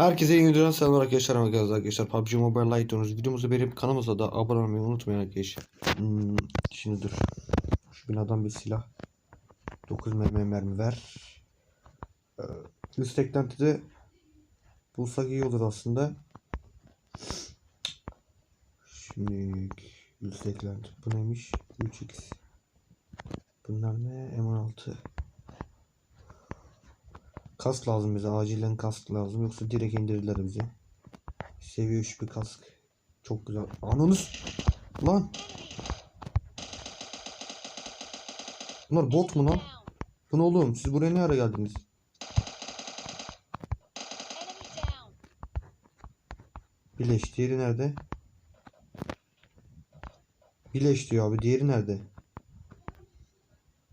Herkese iyi günler selamlar arkadaşlar arkadaşlar arkadaşlar PUBG Mobile Lite oynuyoruz. Videomuzu beğenip kanalımıza da abone olmayı unutmayın arkadaşlar. Hmm, şimdi dur. Şu binadan bir silah. 9 mermi mermi ver. Ee, üst eklentide bulsak iyi olur aslında. Şimdi üst eklenti. Bu neymiş? 3x. Bunlar ne? M16. Kask lazım bize. Acilen kask lazım. Yoksa direkt indirirler bizi. Seviye 3 bir kask. Çok güzel. Ananız. Lan. Bunlar bot mu lan? Bu ne oğlum? Siz buraya ne ara geldiniz? Bileş. Diğeri nerede? Bileş diyor abi. Diğeri nerede?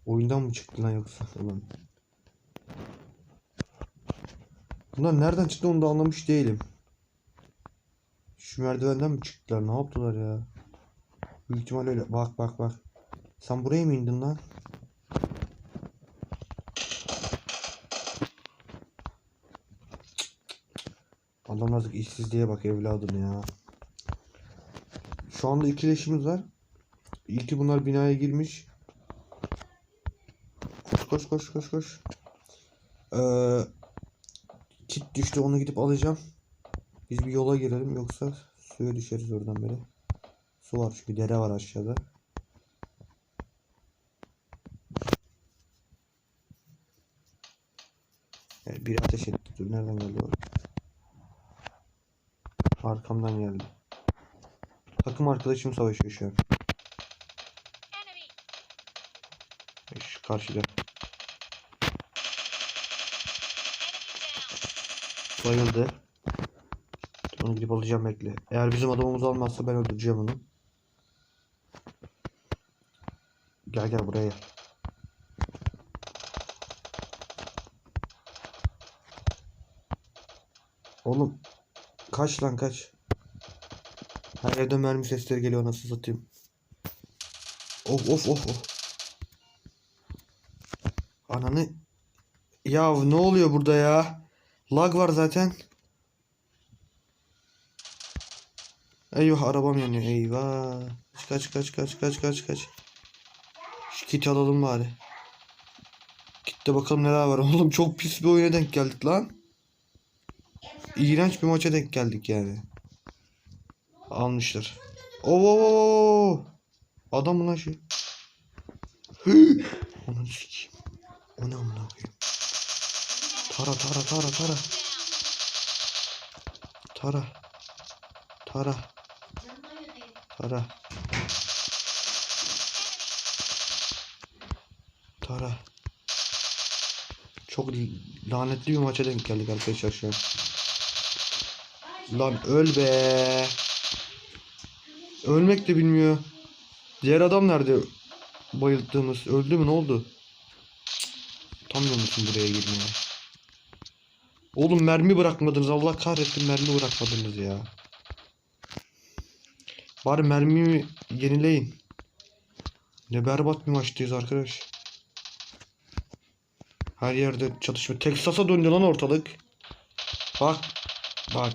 Oyundan mı çıktı lan yoksa? Ulan. Bunlar nereden çıktı onu da anlamış değilim. Şu merdivenden mi çıktılar? Ne yaptılar ya? Büyük ihtimal öyle. Bak bak bak. Sen buraya mı indin lan? Adam artık işsizliğe bak evladım ya. Şu anda iki leşimiz var. İlki bunlar binaya girmiş. Koş koş koş koş koş. Ee, kit düştü onu gidip alacağım. Biz bir yola girelim yoksa suya düşeriz oradan beri. Su var çünkü dere var aşağıda. Evet, biri ateş etti. Dur nereden geldi o? Arkamdan geldi. Takım arkadaşım savaşıyor şu an. Şu karşıda. Bayıldı. Onu gidip alacağım bekle. Eğer bizim adamımız olmazsa ben öldüreceğim onu. Gel gel buraya. Oğlum kaç lan kaç. Her yerden mermi sesleri geliyor nasıl satayım. Of of of of. Ananı. Ya ne oluyor burada ya? Lag var zaten. Eyvah arabam yanıyor. Eyvah. Kaç kaç kaç kaç kaç kaç. Şu kiti alalım bari. Kitte bakalım neler var. Oğlum çok pis bir oyuna denk geldik lan. İğrenç bir maça denk geldik yani. Almışlar. Oo! Adam mı lan şu? Onu sikeyim. O amına koyayım? Tara tara tara tara. Tara. Tara. Tara. Tara. Çok lanetli bir maça denk geldik arkadaşlar şu an. Lan öl be. Ölmek de bilmiyor. Diğer adam nerede? Bayılttığımız. Öldü mü ne oldu? Cık. Utanmıyor musun buraya girmeye? Oğlum mermi bırakmadınız. Allah kahretsin mermi bırakmadınız ya. Bari mermimi yenileyin. Ne berbat bir maçtayız arkadaş. Her yerde çatışma. Texas'a döndü lan ortalık. Bak. Bak.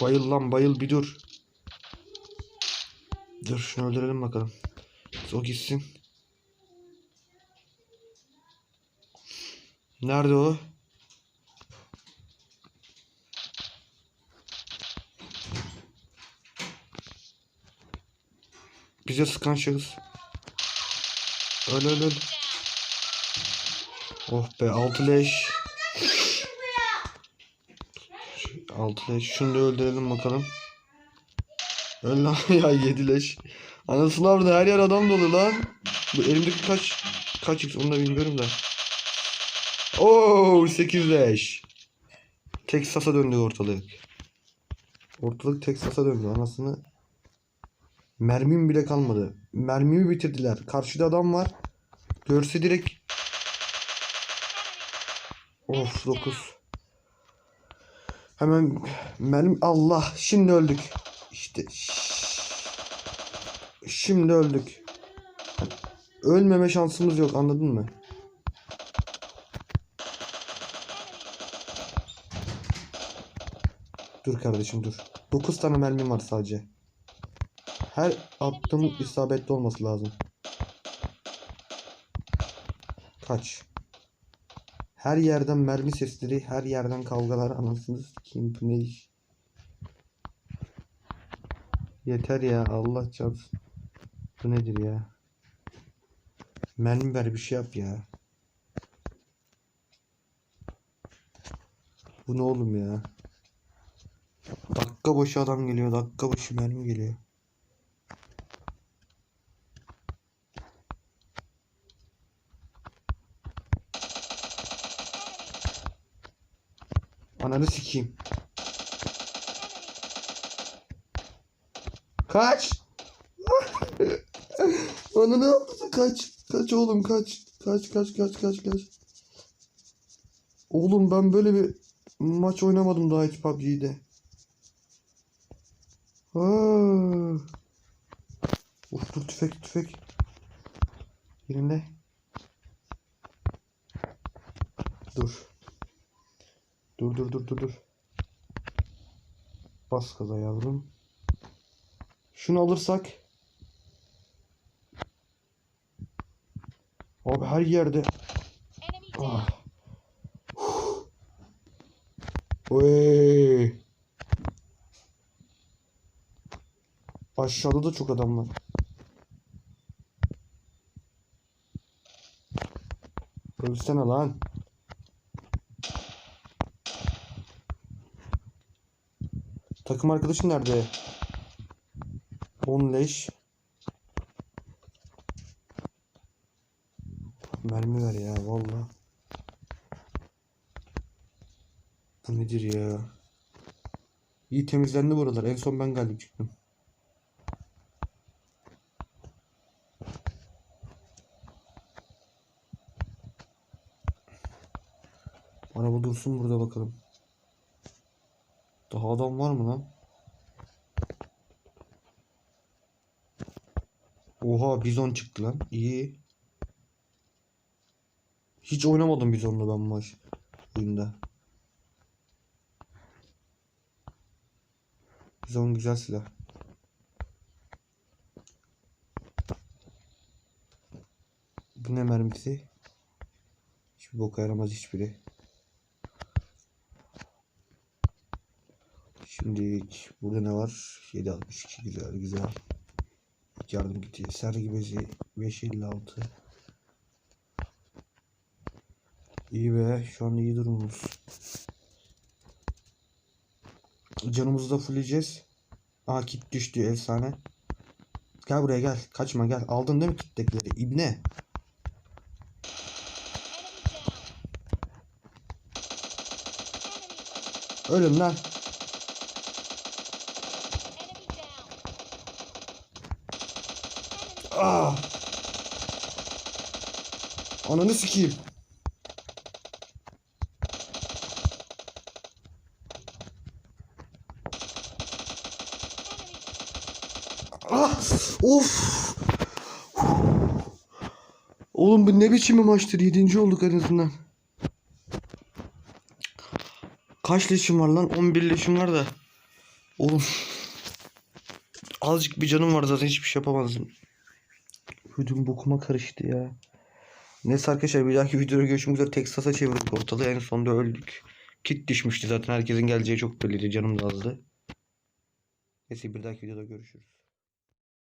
Bayıl lan bayıl bir dur. Dur şunu öldürelim bakalım. O gitsin. Nerede o? Bize sıkan şahıs. Öl öl öl. Oh be altı leş. Altı leş. Şunu da öldürelim bakalım. Öl lan ya yedi leş. Anasını avradı her yer adam dolu lan. Bu elimdeki kaç kaç x onu da bilmiyorum da. Oo 8 leş. Texas'a döndü ortalık. Ortalık Texas'a döndü anasını. Mermim bile kalmadı. Mermimi bitirdiler. Karşıda adam var. Görse direkt Of 9. Hemen mermi Allah şimdi öldük. İşte şimdi öldük. Ölmeme şansımız yok anladın mı? Dur kardeşim dur. 9 tane mermim var sadece. Her attığım isabetli olması lazım. Kaç. Her yerden mermi sesleri, her yerden kavgalar anasını sikeyim bu ne iş. Yeter ya Allah çarpsın. Bu nedir ya? Mermi ver bir şey yap ya. Bu ne oğlum ya? Dakika başı adam geliyor. Dakika başı mermi geliyor. Ananı sikeyim. Kaç. Ananı yaptı kaç. Kaç oğlum kaç. Kaç kaç kaç kaç kaç. Oğlum ben böyle bir maç oynamadım daha hiç PUBG'de. Uf dur tüfek tüfek. Yerinde. Dur. Dur dur dur dur dur. Bas gaza yavrum. Şunu alırsak. Abi her yerde. Ah. Oy. Aşağıda da çok adam var. Ölsene lan. Takım arkadaşın nerede? 10 leş. Mermi ver ya valla. Bu nedir ya? İyi temizlendi buralar. En son ben galip çıktım. Araba dursun burada bakalım. Daha adam var mı lan? Oha bizon çıktı lan. İyi. Hiç oynamadım bizonla ben maç oyunda. Bizon güzel silah. Bu ne mermisi? Hiçbir boka yaramaz hiçbiri. Şimdi burada ne var? 762 güzel güzel. Yardım gitti. Sergi bezi 556. İyi be. Şu an iyi durumumuz. Canımızı da fullleyeceğiz. Aa kit düştü efsane. Gel buraya gel. Kaçma gel. Aldın değil mi kittekileri? İbne. Ölüm lan. Ah. Ananı sikeyim. Ah, of. Oğlum bu ne biçim bir maçtır? Yedinci olduk en azından. Kaç leşim var lan? 11 leşim var da. Oğlum. Azıcık bir canım var zaten hiçbir şey yapamazdım. Ödüm bokuma karıştı ya. Neyse arkadaşlar bir dahaki videoda görüşmek üzere. Texas'a çevirdik ortalığı. En sonunda öldük. Kit düşmüştü zaten. Herkesin geleceği çok belliydi. Canım da azdı. Neyse bir dahaki videoda görüşürüz.